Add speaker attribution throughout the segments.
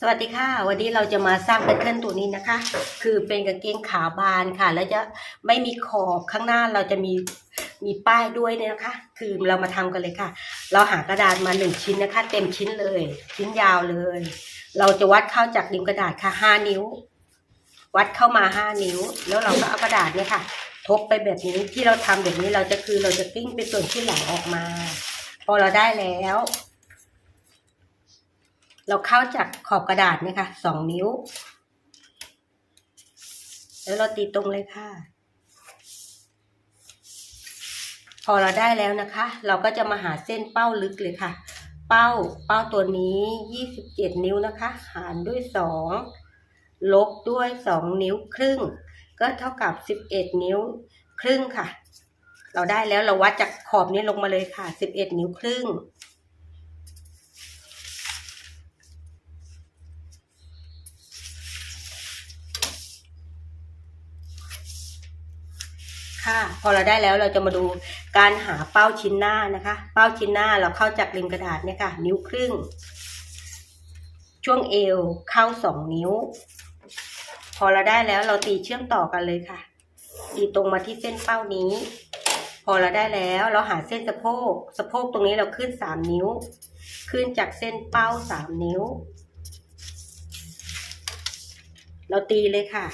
Speaker 1: สวัสดีค่ะ วันนี้เราจะมาสร้างแพทเทิร์นตัวนี้นะคะ คือเป็นกางเกงขาบานค่ะ แล้วจะไม่มีขอบข้างหน้าเราจะมีมีป้ายด้วยเนี่ยนะคะ คือเรามาทำกันเลยค่ะ เราหากระดาษมาหนึ่งชิ้นนะคะ เต็มชิ้นเลย ชิ้นยาวเลย เราจะวัดเข้าจากริมกระดาษค่ะห้านิ้ว วัดเข้ามาห้านิ้ว แล้วเราก็เอากระดาษเนี่ยค่ะ ทบไปแบบนี้ที่เราทำแบบนี้เราจะคือเราจะกิ้งเป็นส่วนที่หลังออกมา พอเราได้แล้ว เราเข้าจากขอบกระดาษนี่ค่ะสองนิ้ว แล้วเราตีตรงเลยค่ะ พอเราได้แล้วนะคะ เราก็จะมาหาเส้นเป้าลึกเลยค่ะ เป้าเป้าตัวนี้ยี่สิบเจ็ดนิ้วนะคะ หารด้วยสองลบด้วยสองนิ้วครึ่ง ก็เท่ากับสิบเอ็ดนิ้วครึ่งค่ะ เราได้แล้วเราวัดจากขอบนี้ลงมาเลยค่ะสิบเอ็ดนิ้วครึ่ง ค่ะ พอเราได้แล้วเราจะมาดูการหาเป้าชิ้นหน้านะคะ เป้าชิ้นหน้าเราเข้าจากริมกระดาษเนี่ยค่ะ นิ้วครึ่ง ช่วงเอวเข้าสองนิ้ว พอเราได้แล้วเราตีเชื่อมต่อกันเลยค่ะ ตีตรงมาที่เส้นเป้านี้ พอเราได้แล้วเราหาเส้นสะโพกสะโพกตรงนี้เราขึ้นสามนิ้ว ขึ้นจากเส้นเป้าสามนิ้ว เราตีเลยค่ะ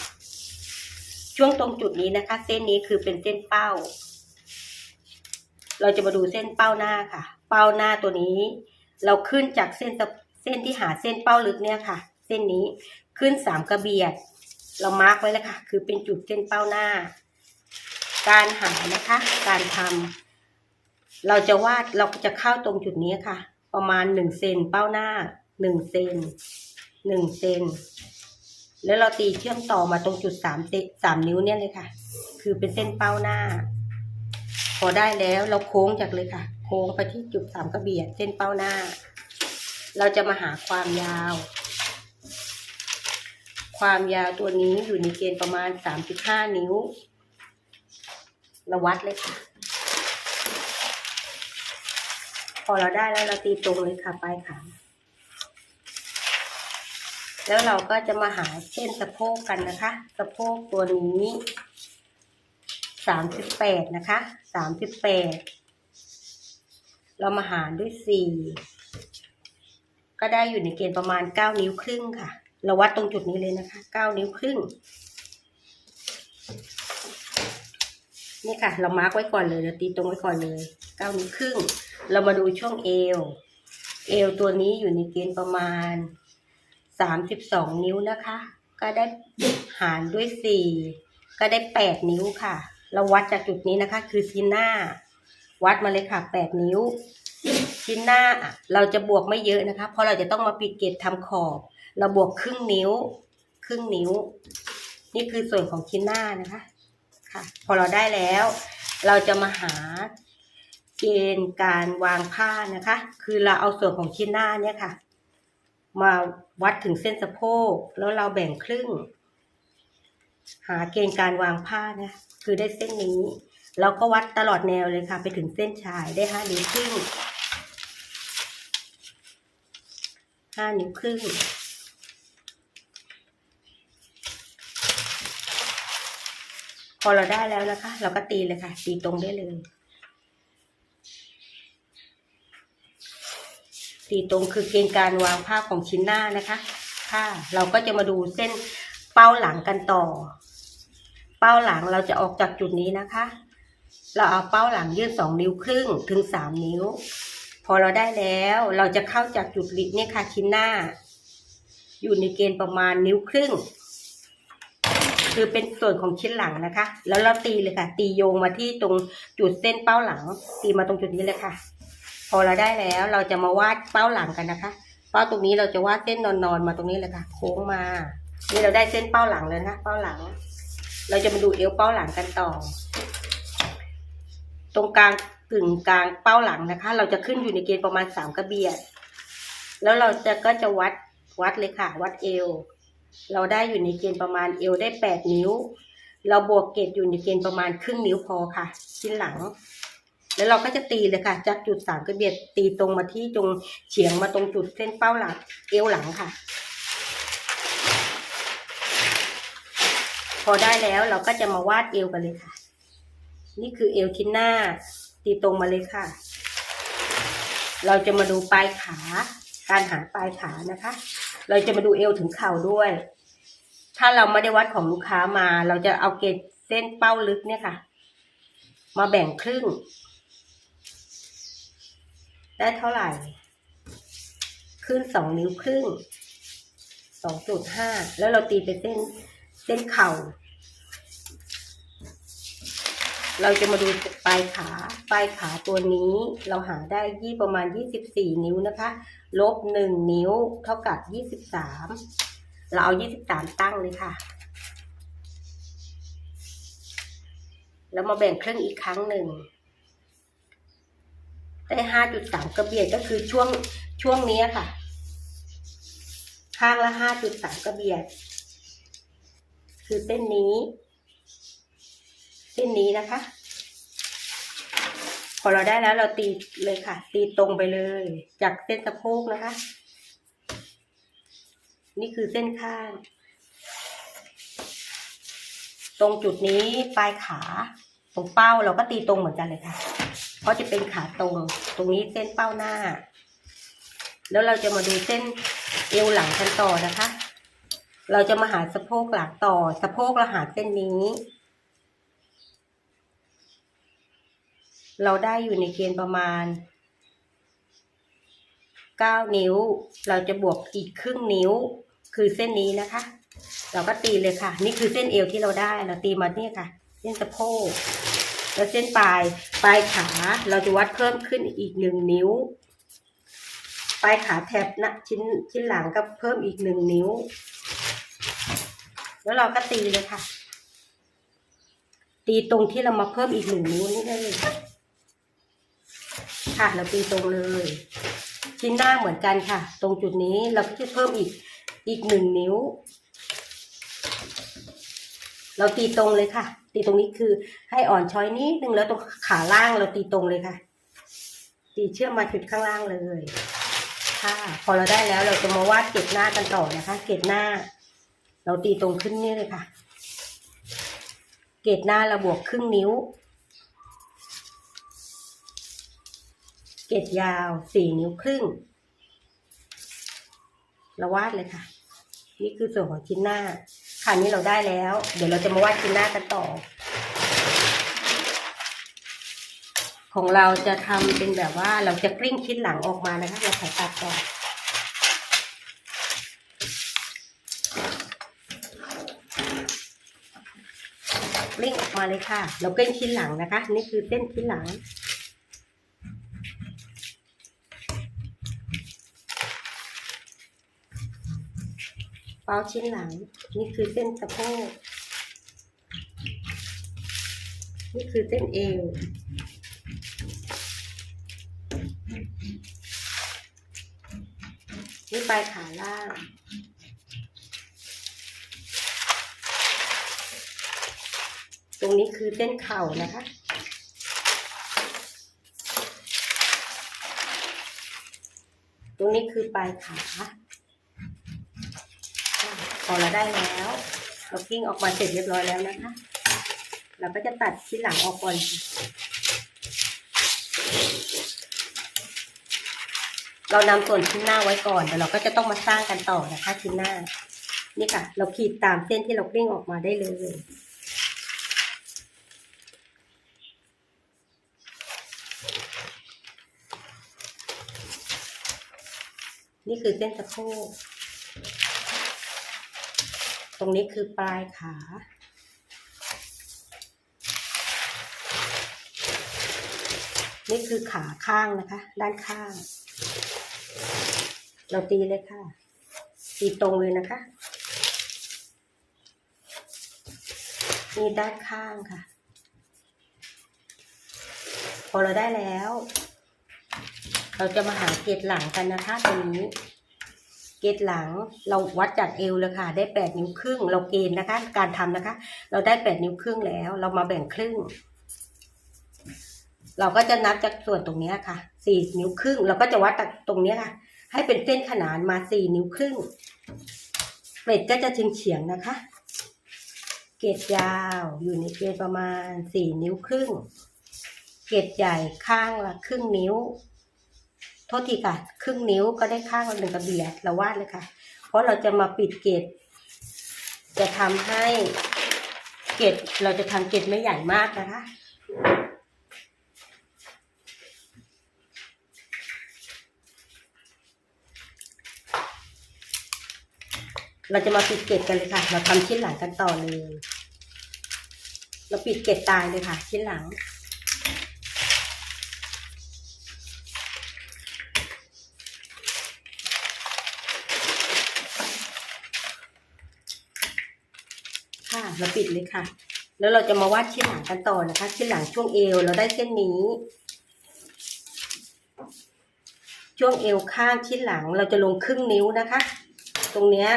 Speaker 1: ช่วงตรงจุดนี้นะคะ เส้นนี้คือเป็นเส้นเป้า เราจะมาดูเส้นเป้าหน้าค่ะ เป้าหน้าตัวนี้ เราขึ้นจากเส้นเส้นที่หาเส้นเป้าลึกเนี่ยค่ะ เส้นนี้ขึ้นสามกระเบียด เรามาร์กไว้แล้วค่ะ คือเป็นจุดเส้นเป้าหน้า การหานะคะ การทำเราจะวาดเราจะเข้าตรงจุดนี้ค่ะ ประมาณหนึ่งเซนเป้าหน้าหนึ่งเซนหนึ่งเซน แล้วเราตีเชื่อมต่อมาตรงจุดสามเซสามนิ้วเนี่ยเลยค่ะ คือเป็นเส้นเป้าหน้า พอได้แล้วเราโค้งจากเลยค่ะ โค้งไปที่จุดสามกระเบียดเส้นเป้าหน้า เราจะมาหาความยาว ความยาวตัวนี้อยู่ในเกณฑ์ประมาณสามสิบห้านิ้วเราวัดเลยค่ะ พอเราได้แล้วเราตีตรงเลยค่ะปลายขา แล้วเราก็จะมาหาเส้นสะโพกกันนะคะ สะโพกตัวนี้สามสิบแปดนะคะสามสิบแปดเรามาหารด้วยสี่ก็ได้อยู่ในเกณฑ์ประมาณเก้านิ้วครึ่งค่ะ เราวัดตรงจุดนี้เลยนะคะเก้านิ้วครึ่ง นี่ค่ะ เรามาร์กไว้ก่อนเลยเราตีตรงไว้ก่อนเลยเก้านิ้วครึ่ง เรามาดูช่วงเอว เอวตัวนี้อยู่ในเกณฑ์ประมาณ สามสิบสองนิ้วนะคะ ก็ได้หารด้วยสี่ก็ได้แปดนิ้วค่ะ เราวัดจากจุดนี้นะคะ คือชิ้นหน้า วัดมาเลยค่ะแปดนิ้ว ชิ้นหน้าเราจะบวกไม่เยอะนะคะ เพราะเราจะต้องมาปิดเกตทำขอบ เราบวกครึ่งนิ้ว ครึ่งนิ้ว นี่คือส่วนของชิ้นหน้านะคะค่ะ พอเราได้แล้ว เราจะมาหาเกณฑ์การวางผ้านะคะ คือเราเอาส่วนของชิ้นหน้าเนี่ยค่ะ มาวัดถึงเส้นสะโพก แล้วเราแบ่งครึ่ง หาเกณฑ์การวางผ้านะ คือได้เส้นนี้ เราก็วัดตลอดแนวเลยค่ะ ไปถึงเส้นชายได้ห้านิ้วครึ่งห้านิ้วครึ่งพอเราได้แล้วนะคะ เราก็ตีเลยค่ะ ตีตรงได้เลย ตีตรงคือเกณฑ์การวางผ้าของชิ้นหน้านะคะค่ะเราก็จะมาดูเส้นเป้าหลังกันต่อ เป้าหลังเราจะออกจากจุดนี้นะคะ เราเอาเป้าหลังยืดสองนิ้วครึ่งถึงสามนิ้ว พอเราได้แล้วเราจะเข้าจากจุดลิเนี่ยค่ะชิ้นหน้า อยู่ในเกณฑ์ประมาณนิ้วครึ่ง คือเป็นส่วนของชิ้นหลังนะคะ แล้วเราตีเลยค่ะ ตีโยงมาที่ตรงจุดเส้นเป้าหลัง ตีมาตรงจุดนี้เลยค่ะ พอเราได้แล้ว เราจะมาวาดเป้าหลังกันนะคะ เป้าตรงนี้เราจะวาดเส้นนอนๆมาตรงนี้เลยค่ะ โค้งมา นี่เราได้เส้นเป้าหลังเลยนะคะเป้าหลัง เราจะมาดูเอวเป้าหลังกันต่อ ตรงกลางกึ่งกลางเป้าหลังนะคะ เราจะขึ้นอยู่ในเกณฑ์ประมาณสามกระเบียด แล้วเราจะก็จะวัดวัดเลยค่ะ วัดเอว เราได้อยู่ในเกณฑ์ประมาณเอวได้แปดนิ้ว เราบวกเกณฑ์อยู่ในเกณฑ์ประมาณครึ่งนิ้วพอค่ะ ชิ้นหลัง แล้วเราก็จะตีเลยค่ะ จากจุดสามกระเบียดตีตรงมาที่ตรงเฉียงมาตรงจุดเส้นเป้าหลังเอวหลังค่ะ พอได้แล้วเราก็จะมาวาดเอวกันเลยค่ะ นี่คือเอวชิ้นหน้า ตีตรงมาเลยค่ะ เราจะมาดูปลายขา การหาปลายขานะคะ เราจะมาดูเอวถึงเข่าด้วย ถ้าเราไม่ได้วัดของลูกค้ามา เราจะเอาเกจเส้นเป้าลึกเนี่ยค่ะ มาแบ่งครึ่ง ได้เท่าไหร่ ขึ้นสองนิ้วครึ่งสองจุดห้าแล้วเราตีเป็นเส้นเส้นเข่า เราจะมาดูปลายขาปลายขาตัวนี้ เราหาได้ยี่ประมาณยี่สิบสี่นิ้วนะคะ ลบหนึ่งนิ้วเท่ากับยี่สิบสามเราเอายี่สิบสามตั้งเลยค่ะ แล้วมาแบ่งครึ่งอีกครั้งหนึ่ง ได้ห้าจุดสามกระเบียดก็คือช่วงช่วงนี้ค่ะ ข้างละห้าจุดสามกระเบียด คือเส้นนี้ เส้นนี้นะคะ พอเราได้แล้วเราตีเลยค่ะ ตีตรงไปเลย จากเส้นสะโพกนะคะ นี่คือเส้นข้าง ตรงจุดนี้ปลายขา ตรงเป้าเราก็ตีตรงเหมือนกันเลยค่ะ เพราะจะเป็นขาตรง ตรงนี้เส้นเป้าหน้า แล้วเราจะมาดูเส้นเอวหลังกันต่อนะคะ เราจะมาหาสะโพกหลังต่อ สะโพกเราหาเส้นนี้ เราได้อยู่ในเกณฑ์ประมาณเก้านิ้ว เราจะบวกอีกครึ่งนิ้ว คือเส้นนี้นะคะ เราก็ตีเลยค่ะ นี่คือเส้นเอวที่เราได้ เราตีมาเนี่ยค่ะเส้นสะโพก แล้วเส้นปลายปลายขาเราจะวัดเพิ่มขึ้นอีกหนึ่งนิ้ว ปลายขาแถบหนะชิ้นชิ้นหลังก็เพิ่มอีกหนึ่งนิ้ว แล้วเราก็ตีเลยค่ะ ตีตรงที่เรามาเพิ่มอีกหนึ่งนิ้วนี่ได้เลยค่ะเราตีตรงเลย ชิ้นหน้าเหมือนกันค่ะ ตรงจุดนี้เราก็จะเพิ่มอีกอีกหนึ่งนิ้ว เราตีตรงเลยค่ะ ตีตรงนี้คือให้อ่อนช้อยนิดนึงแล้วตรงขาล่างเราตีตรงเลยค่ะ ตีเชื่อมมาจุดข้างล่างเลยค่ะ พอเราได้แล้วเราจะมาวาดเกล็ดหน้ากันต่อนะคะ เกล็ดหน้า เราตีตรงขึ้นนี่เลยค่ะ เกล็ดหน้าเราบวกครึ่งนิ้ว เกล็ดยาวสี่นิ้วครึ่งเราวาดเลยค่ะ นี่คือส่วนของชิ้นหน้า ค่ะนี้เราได้แล้ว เดี๋ยวเราจะมาวาดชิ้นหน้ากันต่อ ของเราจะทำเป็นแบบว่าเราจะกลิ้งชิ้นหลังออกมานะคะ เราขอตัดก่อนกลิ้งออกมาเลยค่ะ เรากลิ้งชิ้นหลังนะคะ นี่คือเส้นชิ้นหลัง ป้าชิ้นหลัง นี่คือเส้นสะโพก นี่คือเส้นเอว นี่ปลายขาล่างตรงนี้คือเส้นเข่านะคะ ตรงนี้คือปลายขา อเราได้แล้วเรากิ้งออกมาเสร็จเรียบร้อยแล้วนะคะ เราก็จะตัดชิ้นหลังออกก่อนเรานำส่วนชิ้นหน้าไว้ก่อนเดี๋ยวเราก็จะต้องมาสร้างกันต่อนะคะชิ้นหน้า นี่ค่ะ เราขีดตามเส้นที่เรากลิ้งออกมาได้เลยนี่คือเส้นสะโพก ตรงนี้คือปลายขา นี่คือขาข้างนะคะ ด้านข้าง เราตีเลยค่ะ ตีตรงเลยนะคะนี่ด้านข้างค่ะ พอเราได้แล้ว เราจะมาหาเกล็ดหลังกันนะคะตรงนี้ เกล็ดหลังเราวัดจากเอวเลยค่ะ ได้แปดนิ้วครึ่ง เราเกณฑ์นะคะ การทำนะคะ เราได้แปดนิ้วครึ่งแล้ว เรามาแบ่งครึ่ง เราก็จะนับจากส่วนตรงนี้ค่ะสี่นิ้วครึ่ง เราก็จะวัดจากตรงนี้ค่ะ ให้เป็นเส้นขนานมาสี่นิ้วครึ่งเกล็ดก็จะเฉียงเฉียงๆนะคะ เกรดยาวอยู่ในเกณฑ์ประมาณสี่นิ้วครึ่ง เกรดใหญ่ข้างละครึ่งนิ้ว โทษทีค่ะ ครึ่งนิ้วก็ได้ข้างหนึ่งกระเบียดเราวาดเลยค่ะ เพราะเราจะมาปิดเกรดจะทำให้เกรดเราจะทำเกรดไม่ใหญ่มากนะคะเราจะมาปิดเกล็ดกันเลยค่ะ เราทำชิ้นหลังกันต่อเลย เราปิดเกล็ดตายเลยค่ะ ชิ้นหลัง เราปิดเลยค่ะ แล้วเราจะมาวาดชิ้นหลังกันต่อนะคะ ชิ้นหลังช่วงเอวเราได้เส้นนี้ ช่วงเอวข้างชิ้นหลังเราจะลงครึ่งนิ้วนะคะ ตรงเนี้ย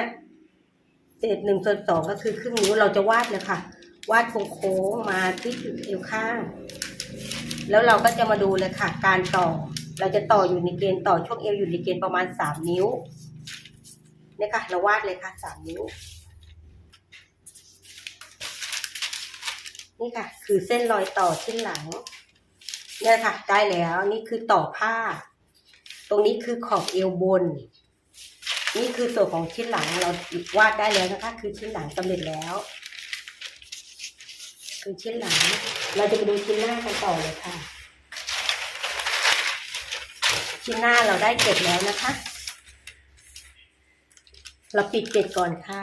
Speaker 1: เศษหนึ่งส่วนสองก็คือครึ่งนิ้วเราจะวาดเลยค่ะ วาดโค้งมาที่เอวข้าง แล้วเราก็จะมาดูเลยค่ะ การต่อเราจะต่ออยู่ในเกณฑ์ต่อช่วงเอวอยู่ในเกณฑ์ประมาณสามนิ้วเนี่ยค่ะเราวาดเลยค่ะสามนิ้ว นี่ค่ะ คือเส้นรอยต่อชิ้นหลัง เนี่ยค่ะ ได้แล้วนี่คือต่อผ้า ตรงนี้คือขอบเอวบน นี่คือส่วนของชิ้นหลังเราวาดได้แล้วนะคะ คือชิ้นหลังสำเร็จแล้ว คือชิ้นหลัง เราจะไปดูชิ้นหน้ากันต่อเลยค่ะ ชิ้นหน้าเราได้เก็บแล้วนะคะ เราปิดเก็บก่อนค่ะ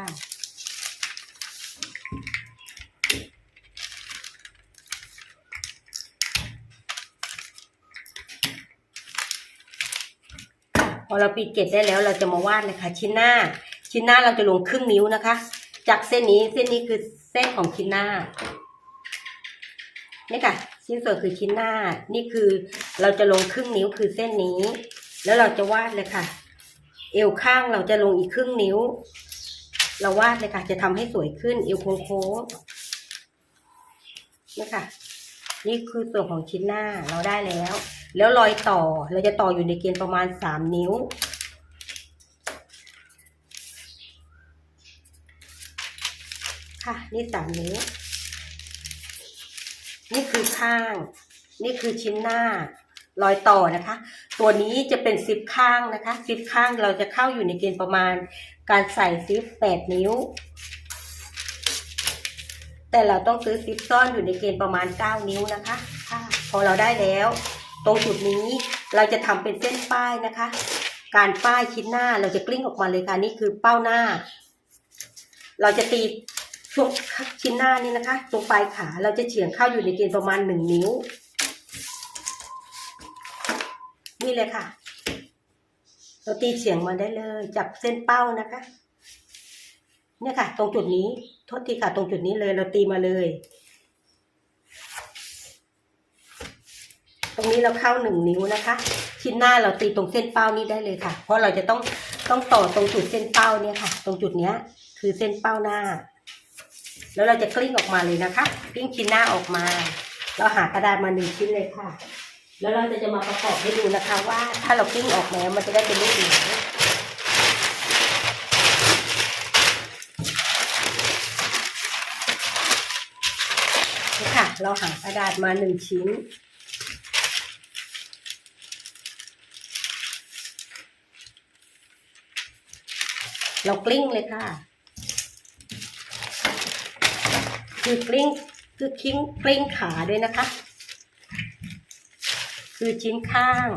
Speaker 1: อเราปิดเกล็ดได้แล้วเราจะมาวาดเลยค่ะชิ้นหน้า ชิ้นหน้าเราจะลงครึ่งนิ้วนะคะ จากเส้นนี้เส้นนี้คือเส้นของชิ้นหน้านี่ค่ะ ชิ้นส่วนคือชิ้นหน้า นี่คือเราจะลงครึ่งนิ้วคือเส้นนี้ แล้วเราจะวาดเลยค่ะ เอวข้างเราจะลงอีกครึ่งนิ้ว เราวาดเลยค่ะ จะทำให้สวยขึ้น เอวโค้งๆนี่ค่ะ นี่คือส่วนของชิ้นหน้าเราได้แล้ว แล้วรอยต่อเราจะต่ออยู่ในเกณฑ์ประมาณสามนิ้ว ค่ะ นี่สามนิ้ว นี่คือข้าง นี่คือชิ้นหน้ารอยต่อนะคะ ตัวนี้จะเป็นซิปข้างนะคะซิปข้างเราจะเข้าอยู่ในเกณฑ์ประมาณ การใส่ซิปแปดนิ้ว แต่เราต้องซื้อซิปซ่อนอยู่ในเกณฑ์ประมาณเก้านิ้วนะคะค่ะพอเราได้แล้ว ตรงจุดนี้เราจะทำเป็นเส้นป้ายนะคะ การป้ายชิ้นหน้าเราจะกลิ้งออกมาเลยค่ะนี่คือเป้าหน้า เราจะตีช่วงชิ้นหน้านี้นะคะ ตรงปลายขาเราจะเฉียงเข้าอยู่ในเกณฑ์ประมาณหนึ่งนิ้ว นี่เลยค่ะ เราตีเฉียงมาได้เลย จับเส้นเป้านะคะ เนี่ยค่ะ ตรงจุดนี้โทษทีค่ะ ตรงจุดนี้เลยเราตีมาเลย ต รงนี้เราเข้าหนึ่งนิ้วนะคะ ชิ้นหน้าเราตีตรงเส้นเป้านี้ได้เลยค่ะ เพราะเราจะต้องต้องต่อตรงจุดเส้นเป้าเนี่ยค่ะ ตรงจุดเนี้ย คือเส้นเป้าหน้า แล้วเราจะกลิ้งออกมาเลยนะคะกลิ้งชิ้นหน้าออกมา เราหากระดาษมาหนึ่งชิ้นเลยค่ะ แล้วเราจะจะมาประกอบให้ดูนะคะ ว่าถ้าเรากลิ้งออกแล้วมันจะได้เป็นรูปไหนค่ะ เราหากระดาษมาหนึ่งชิ้น เรากลิ้งเลยค่ะ คือกลิ้งคือคิ้งกลิ้งขาด้วยนะคะ คือชิ้นข้าง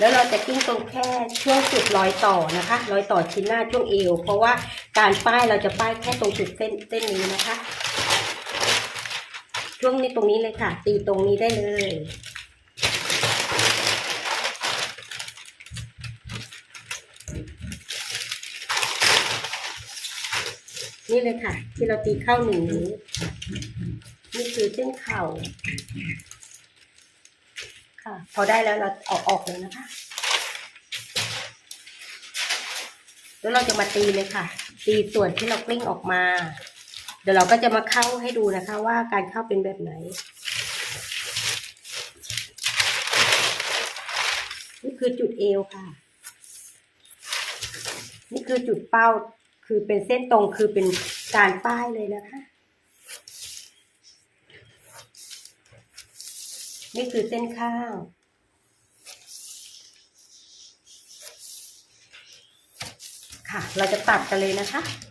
Speaker 1: แล้วเราจะกิ้งตรงแค่ช่วงจุดรอยต่อนะคะ รอยต่อชิ้นหน้าช่วงเอว เพราะว่า การป้ายเราจะป้ายแค่ตรงจุดเส้นเส้นนี้นะคะ ช่วงนี้ตรงนี้เลยค่ะ ตีตรงนี้ได้เลยนี่เลยค่ะ ที่เราตีเข้าหนึ่งนิ้วนี่คือเส้นเข่าค่ะ พอได้แล้วเราเอาออกเลยนะคะ แล้วเราจะมาตีเลยค่ะ ตีส่วนที่เรากลิ้งออกมา เดี๋ยวเราก็จะมาเข้าให้ดูนะคะ ว่าการเข้าเป็นแบบไหนนี่คือจุดเอวค่ะ นี่คือจุดเป้า คือเป็นเส้นตรงคือเป็นการป้ายเลยนะคะ นี่คือเส้นข้าง ค่ะ เราจะตัดกันเลยนะคะ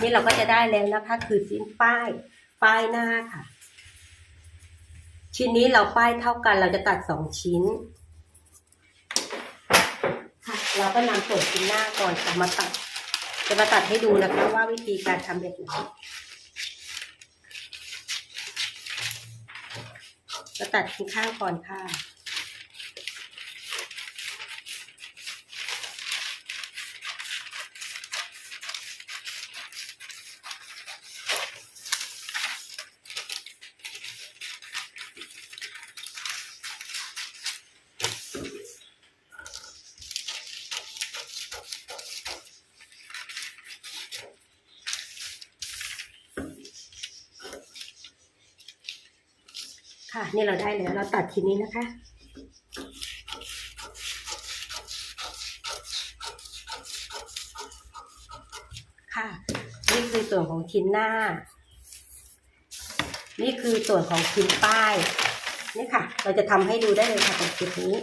Speaker 1: นี่เราก็จะได้แล้วนะคะ คือชิ้นป้ายป้ายหน้าค่ะ ชิ้นนี้เราป้ายเท่ากัน เราจะตัดสองชิ้น ค่ะ เราก็นำส่วนชิ้นหน้าก่อนค่ะมาตัด จะมาตัดให้ดูนะคะว่าวิธีการทำแบบไหนจะตัดชิ้นข้างก่อนค่ะ ค่ะ นี่เราได้แล้วเราตัดชิ้นนี้นะคะ ค่ะ นี่คือส่วนของชิ้นหน้า นี่คือส่วนของชิ้นป้ายนี่ค่ะ เราจะทำให้ดูได้เลยค่ะตรงจุดนี้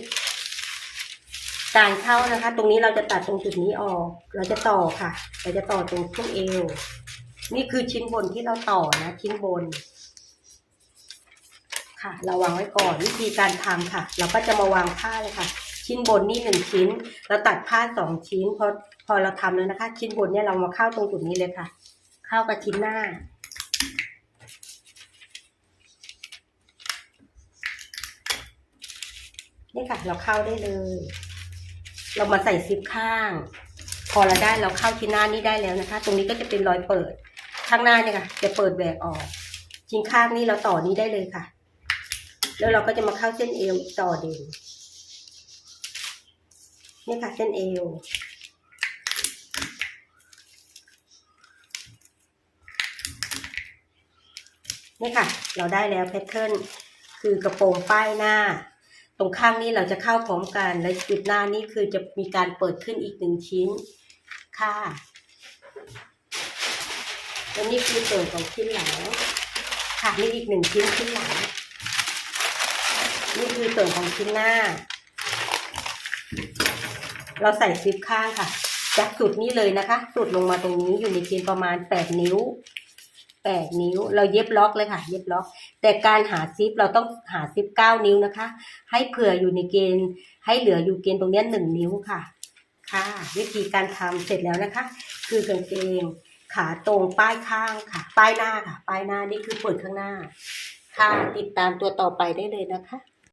Speaker 1: การเข้านะคะ ตรงนี้เราจะตัดตรงจุดนี้ออก เราจะต่อค่ะ เราจะต่อตรงช่วงเอว นี่คือชิ้นบนที่เราต่อนะ ชิ้นบน ค่ะ เราวางไว้ก่อนวิธีการทำค่ะ เราก็จะมาวางผ้าเลยค่ะ ชิ้นบนนี่หนึ่งชิ้น เราตัดผ้าสองชิ้นพอพอเราทำแล้วนะคะ ชิ้นบนเนี่ยเรามาเข้าตรงจุดนี้เลยค่ะ เข้ากับชิ้นหน้านี่ค่ะ เราเข้าได้เลย เรามาใส่ซิปข้าง พอเราได้เราเข้าชิ้นหน้านี้ได้แล้วนะคะ ตรงนี้ก็จะเป็นรอยเปิดข้างหน้าเนี่ยค่ะ จะเปิดแหวกออกชิ้นข้างนี้เราต่อนี้ได้เลยค่ะ แล้วเราก็จะมาเข้าเส้นเอวต่อเด่นนี่ค่ะเส้นเอว นี่ค่ะ เราได้แล้วแพทเทิร์นคือกระโปรงป้ายหน้า ตรงข้างนี้เราจะเข้าพร้อมกัน และจุดหน้านี้คือจะมีการเปิดขึ้นอีกหนึ่งชิ้น ค่ะและนี่คือส่วนของชิ้นหลังค่ะนี่อีกหนึ่งชิ้นชิ้นหลัง นี่คือส่วนของชิ้นหน้า เราใส่ซิปข้างค่ะ จากสุดนี้เลยนะคะ สุดลงมาตรงนี้อยู่ในเกณฑ์ประมาณแปดนิ้วแปดนิ้ว เราเย็บล็อกเลยค่ะ เย็บล็อก แต่การหาซิปเราต้องหาซิปเก้านิ้วนะคะ ให้เผื่ออยู่ในเกณฑ์ ให้เหลืออยู่เกณฑ์ตรงนี้หนึ่งนิ้วค่ะ ค่ะ วิธีการทำเสร็จแล้วนะคะ คือกางเกงขาตรงป้ายข้างค่ะ ป้ายหน้าค่ะ ป้ายหน้านี่คือเปิดข้างหน้า ค่ะ ติดตามตัวต่อไปได้เลยนะคะ